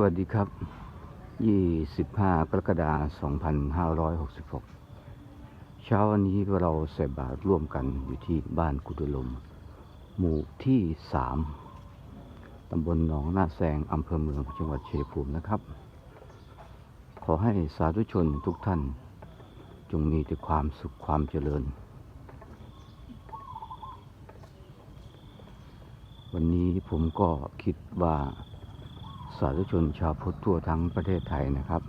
วัสดีครับ 25 กรกฎาคม 2566 เช้าวันนี้เราใส่บาตรร่วมกันอยู่ที่บ้านกุฎลม หมู่ที่ 3 ตำบลหนองนาแซง อำเภอเมืองจังหวัดเชัยงภูมินะครับ ขอให้สาธุชนทุกท่าน จงมีแต่ความสุขความเจริญ วันนี้ผมก็คิดว่าาธุชนชาวพุทธทั่วทั้งประเทศไทยนะครับ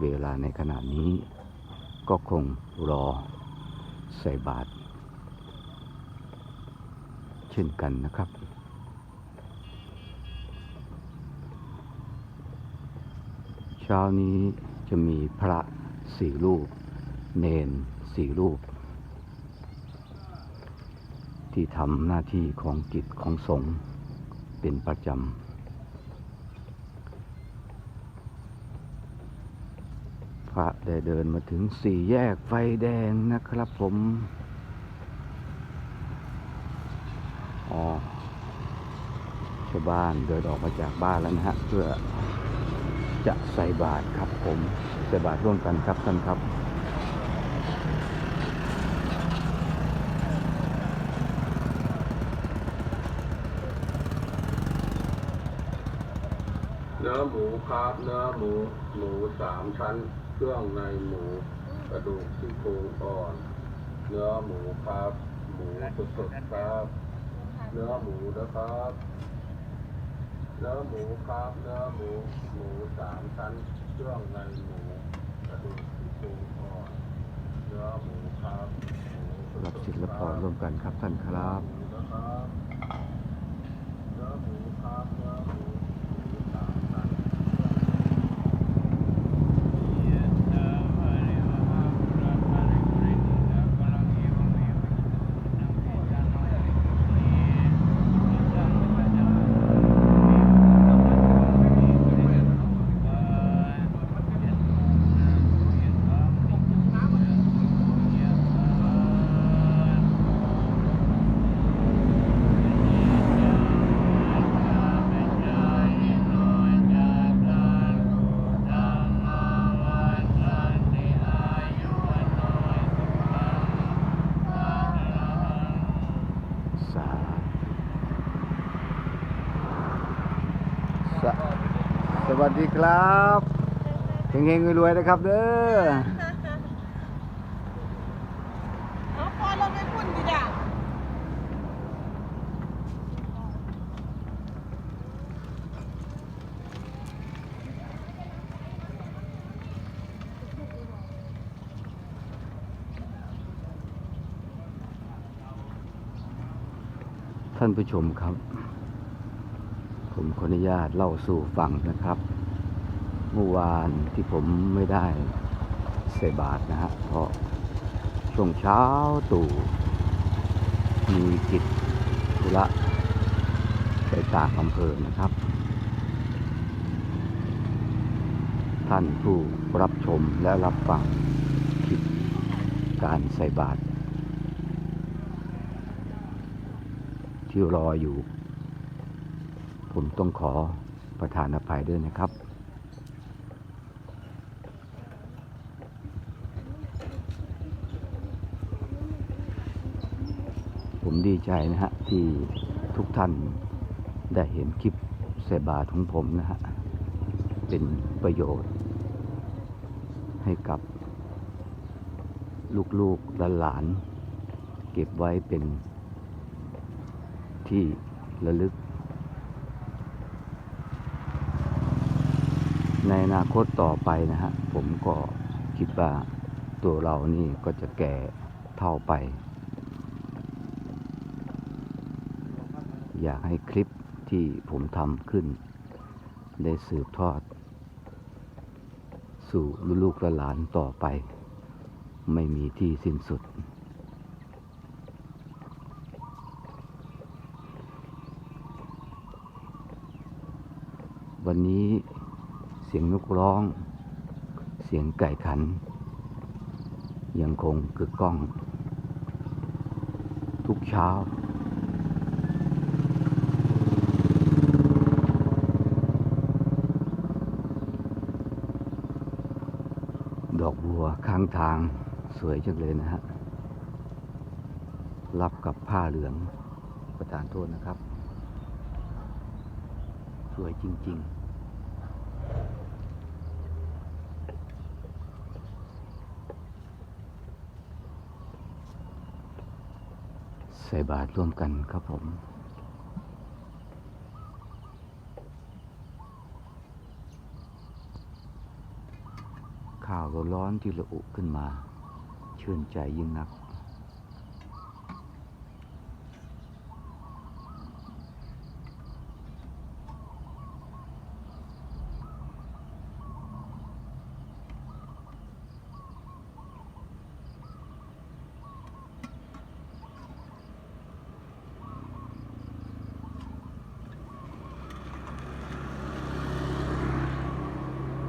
เวลาในขณะนี้ ก็คงรอใส่บาตรเช่นกันนะครับ เช้านี้จะมีพระสี่รูป เนนสี่รูป ที่ทำหน้าที่ของกิจของสงฆ์เป็นประจำ ระได้เดินมาถึงสี่แยกไฟแดงนะครับผม อ๋อชาวบ้านเดินออกมาจากบ้านแล้วนะฮะ เพื่อจะใส่บาตรครับผม ใส่บาตรร่วมกันครับท่านครับเนื้อหมูครับ เนื้อหมู หมูสามชั้น เครื่องในหมูกระดูกซี่โครงอ่อน เนื้อหมูครับ หมูสดๆครับ เนื้อหมูนะครับ เนื้อหมูครับ เนื้อหมูหมูสามชั้นเครื่องในหมูกระดูกซี่โครงอ่อนเนื้อหมูครับหมูรับสดสิทธิ์ๆและคพรร่วมกันครับท่านครับหมูนะครับเนื้อหมูครับเนื้อหมู สสวัสดีครับเฮงๆรวยๆนะครับเด้อเอาพอเราไม่พุ่นดิจ้ะท่านผู้ชมครับ ผมขออนุญาตเล่าสู่ฟังนะครับ เมื่อวานที่ผมไม่ได้ใส่บาตรนะฮะเพราะช่วงเช้าตู่มีกิจธุระไปต่างอำเภอนะครับ ท่านผู้รับชมและรับฟังคลิปการใส่บาตรที่รออยู่ ผมต้องขอประทานอภัยด้วยนะครับ ผมดีใจนะฮะ ที่ทุกท่านได้เห็นคลิปเสบาของผมนะฮะ เป็นประโยชน์ ให้กับลูกๆและหลาน เก็บไว้เป็นที่ระลึก ในอนาคตต่อไปนะฮะ ผมก็คิดว่าตัวเรานี่ก็จะแก่เท่าไป อยากให้คลิปที่ผมทำขึ้น ได้สืบทอด สู่ลูกและหลานต่อไป ไม่มีที่สิ้นสุด วันนี้ เสียงนกร้อง เสียงไก่ขัน ยังคงกึกก้อง ทุกเช้า ดอกบัวข้างทางสวยจังเลยนะฮะ รับกับผ้าเหลืองประทานโทษนะครับ สวยจริง ๆ ใส่บาตรร่วมกันครับผม ข้าวร้อนๆที่ระอุขึ้นมา ชื่นใจยิ่งนัก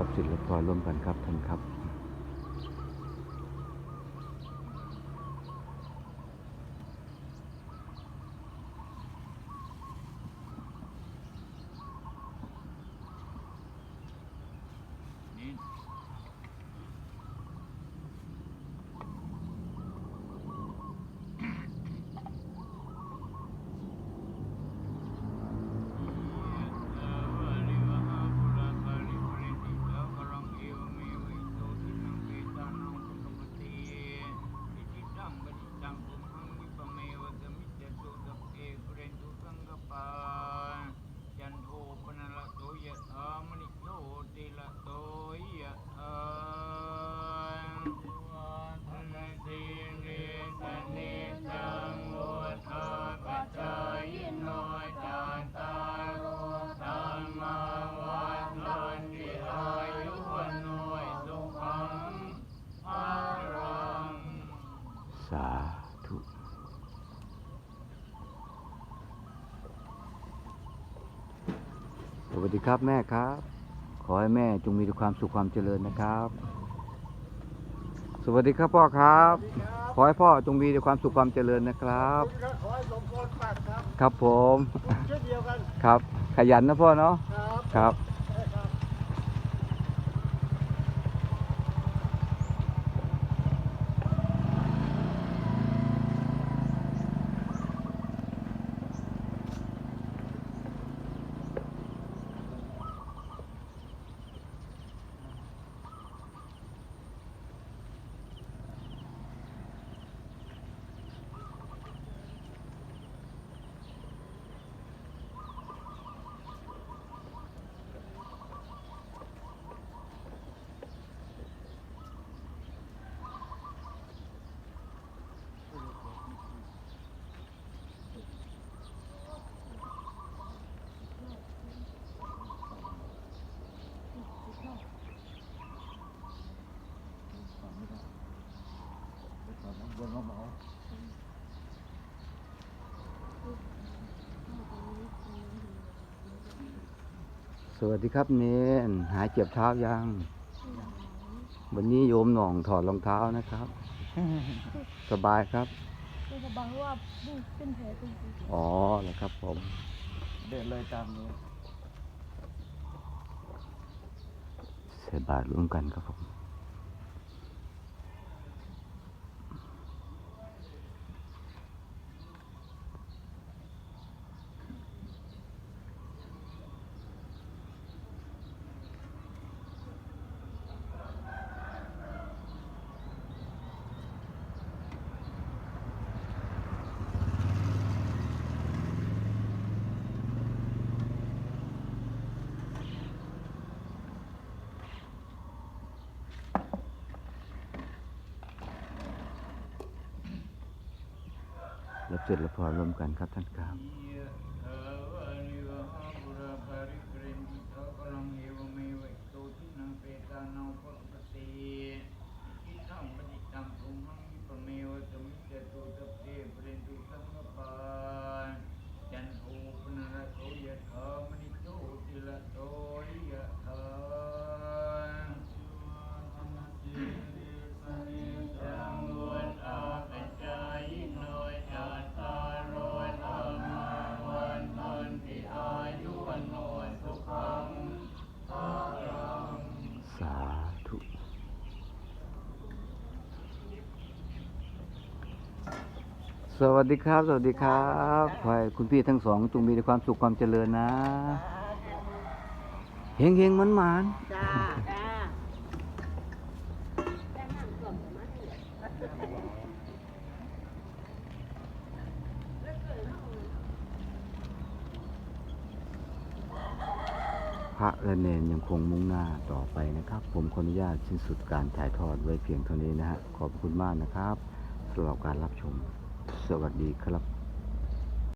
รับสิทธิ์แลปะร่วมกันครับท่านครับ สาธุสวัสดีครับแม่ครับ ขอให้แม่จงมีแต่ความสุขความเจริญนะครับ สวัสดีครับพ่อครับ ขอให้พ่อจงมีแต่ความสุขความเจริญนะครับผมก็ขอให้สมพรปรากครับครับผมผม เช่นเดียวกัน ครับ ขยันนะพ่อเนาะ ครับ ครับใช่ครับ สวัสดีครับเนนหายเจ็บเท้ายัง วันนี้โยมหน่องถอดรองเท้านะครับ สบายครับไม่สบายเพราะว่าเป็นแผลตรงนี้อ๋อเหรอครับผม เดินเลยตามนี้ใส่บาตรร่วมกันครับผม รับเสร็จแล้วพอร่วมกันครับท่านครับ สวัสดีครับ สวัสดีครับขอให้คุณพี่ทั้งสองจงมีแต่ความสุขความเจริญนะ เฮงเฮงมันมันจ้าจ้าพระและเนนยังคงมุ่งหน้าต่อไปนะครับ ผมขออนุญาตสิ้นสุดการถ่ายทอดไว้เพียงเท่านี้นะฮะขอบคุณมากนะครับสำหรับการรับชม สวัสดีครับ